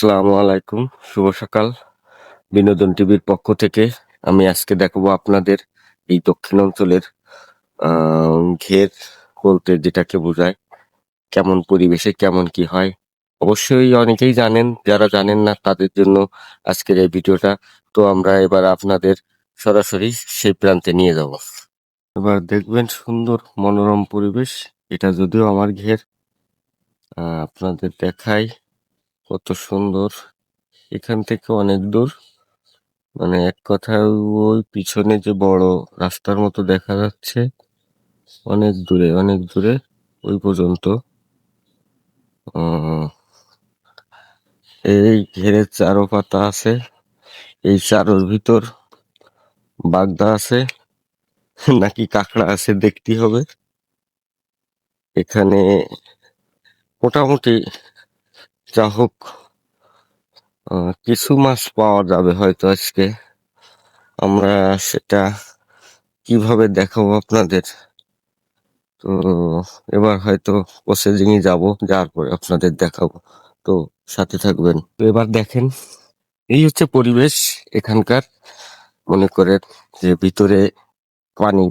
আসসালামু আলাইকুম, শুভ সকাল। বিনোদন টিভির পক্ষ থেকে আমি আজকে দেখাবো আপনাদের এই দক্ষিণ অঞ্চলের ঘের বলতে যেটাকে বোঝায়, কেমন পরিবেশে কেমন কি হয়। অবশ্যই অনেকেই জানেন, যারা জানেন না তাদের জন্য আজকের এই ভিডিওটা। তো আমরা এবার আপনাদের সরাসরি সেই প্রান্তে নিয়ে যাব। এবার দেখবেন সুন্দর মনোরম পরিবেশ। এটা যদিও আমার ঘের আপনাদের দেখাই। কত সুন্দর। এখান থেকে অনেক দূর। মানে এক কথায় ওই পিছনে যে বড় রাস্তার মতো দেখা যাচ্ছে, অনেক দূরে অনেক দূরে ওই পর্যন্ত। এই ঘেরের চারো পাতা আছে, এই চারোর ভিতর বাগদা আছে, নাকি কাঁকড়া আছে দেখতে হবে। এখানে মোটামুটি যা হোক কিছু মাছ পাওয়া যাবে হয়তো আজকে। আমরা সেটা কীভাবে দেখাবো আপনাদের? তো এবার হয়তো প্রসেসিংয়ে যাব যাওয়ার পরে আপনাদের দেখাবো। তো সাথে থাকবেন। তো এবার দেখেন, এই হচ্ছে পরিবেশ এখানকার, মনে করেন যে ভিতরে পানি,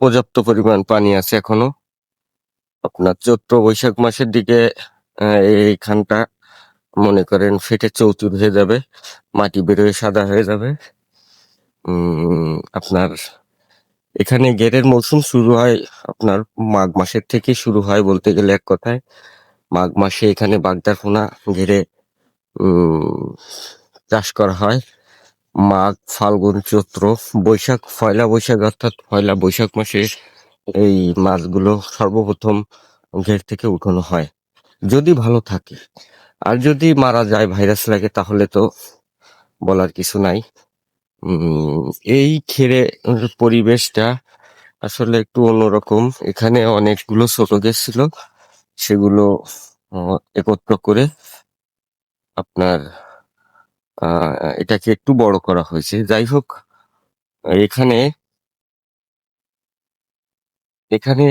পর্যাপ্ত পরিমাণ পানি আছে এখনও। আপনার চৈত্র বৈশাখ মাসের দিকে এইখানটা, মনে করেন ফেটে চৌচুর হয়ে যাবে, মাটি বেরোয় সাদা হয়ে যাবে। আপনার এখানে গেরের মৌসুম শুরু হয়, আপনার মাঘ মাসের থেকে শুরু হয় বলতে গেলে এক কথায়। মাঘ মাসে এখানে বাগদার পোনা ঘিরে চাষ করা হয়। মাঘ, ফাল্গুন, চৈত্র, বৈশাখ, পয়লা বৈশাখ অর্থাৎ পয়লা বৈশাখ মাসে এই মাছগুলো সর্বপ্রথম ঘের থেকে উঠানো হয়। যদি ভালো থাকে। আর যদি মারা যায় ভাইরাস লাগে, তাহলে তো বলার কিছু নাই। এই খেরে পরিবেশটা আসলে একটু অন্যরকম। এখানে অনেকগুলো ছোট গেছ ছিল, সেগুলো একত্র করে আপনার এটাকে একটু বড় করা হয়েছে। যাই হোক, এখানে এখানে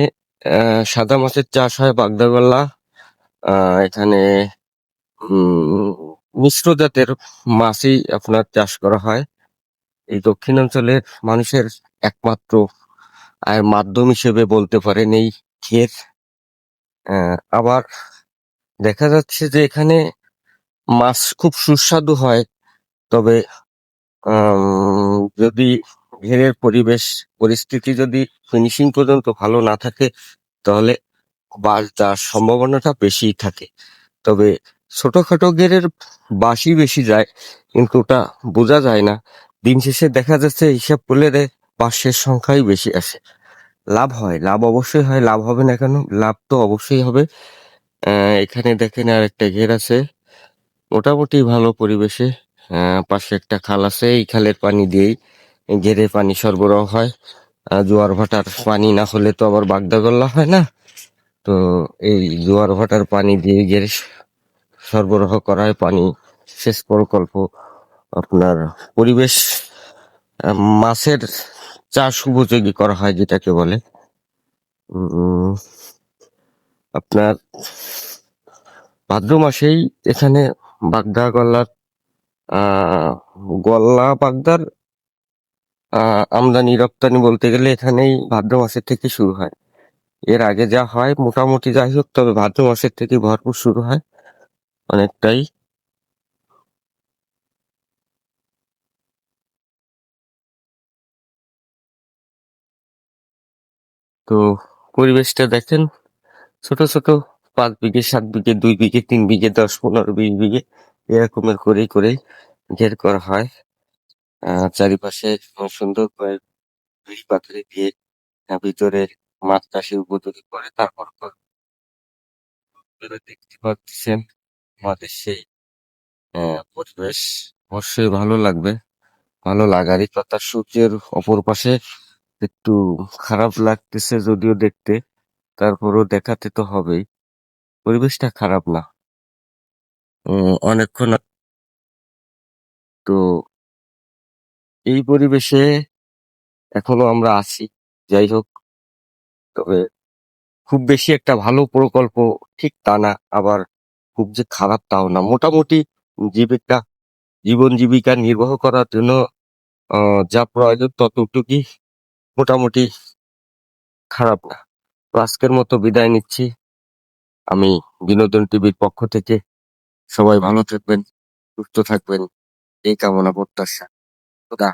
সাদা মাছের চাষ হয় বাগদাগোল্লা আহ, এখানে উম, মিশ্র জাতের মাছই আপনার চাষ করা হয়। এই দক্ষিণাঞ্চলের মানুষের একমাত্র আয়ের মাধ্যম হিসেবে বলতে পারেন এই ক্ষেত আবার দেখা যাচ্ছে যে এখানে মাছ খুব সুস্বাদু হয় তবে যদি ঘেরের পরিবেশ পরিস্থিতি যদি ফিনিশিং পর্যন্ত ভালো না থাকে তাহলে বাস যাওয়ার সম্ভাবনাটা বেশিই থাকে। তবে ছোটখাটো গেরের বাসই বেশি যায়, কিন্তু ওটা বোঝা যায় না। দিন শেষে দেখা যাচ্ছে হিসাব করলে বাসের সংখ্যাই বেশি আসে। লাভ হয়, লাভ অবশ্যই হয়, লাভ হবে না কেন? লাভ তো অবশ্যই হবে। এখানে দেখেন আর একটা ঘের আছে। মোটামুটি ভালো পরিবেশে। পাশে একটা খাল আছে, এই খালের পানি দিয়েই ঘেরে পানি সরবরাহ হয়। জোয়ার ভাটার পানি না হলে তো আবার বাগদা গল্লা হয় না। তো এই জোয়ার ভাটার পানি দিয়ে ঘেরে সরবরাহ করা হয় পানি, সেচ প্রকল্প আপনার পরিবেশ মাছের চাষ উপযোগী করা হয় যেটাকে বলে। আপনার ভাদ্র মাসেই এখানে বাগদা গল্লার গল্লা বাগদার আমদানি রপ্তানি বলতে গেলে এখানেই ভাদ্র মাসের থেকে শুরু হয়। এর আগে যা হয়, মোটামুটি যাই হোক, তবে ভাদ্র মাসের থেকে ভরপুর শুরু হয়। অনেকটাই। তো পরিবেশটা দেখেন, ছোট ছোট পাঁচ বিঘে, সাত বিঘে, দুই বিঘে, তিন বিঘে, দশ, পনেরো, বিশ বিঘে এরকমের করেই করে ঘের করা হয়। চারিপাশে সুন্দর করে পাথরে দিয়ে ভিতরে মাছ চাষের উপযোগী করে। তারপর আপনারা দেখতে পাচ্ছেন আমাদের সেই পরিবেশ। অবশ্যই ভালো লাগবে। ভালো লাগারই কথা। সূর্যের অপর পাশে একটু খারাপ লাগতেছে যদিও দেখতে। তারপরও দেখাতে তো হবেই। পরিবেশটা খারাপ না। অনেকক্ষণ তো এই পরিবেশে এখনও আমরা আছি। যাই হোক তবে খুব বেশি একটা ভালো প্রকল্প ঠিক তা না, আবার খুব যে খারাপ তাও না। মোটামুটি জীবিকা, জীবন জীবিকা নির্বাহ করার জন্য যা প্রয়োজন ততটুকুই মোটামুটি খারাপ না। আজকের মতো বিদায় নিচ্ছি। আমি বিনোদন টিভির পক্ষ থেকে সবাই ভালো থাকবেন, সুস্থ থাকবেন। এই কামনা প্রত্যাশা। খোদা।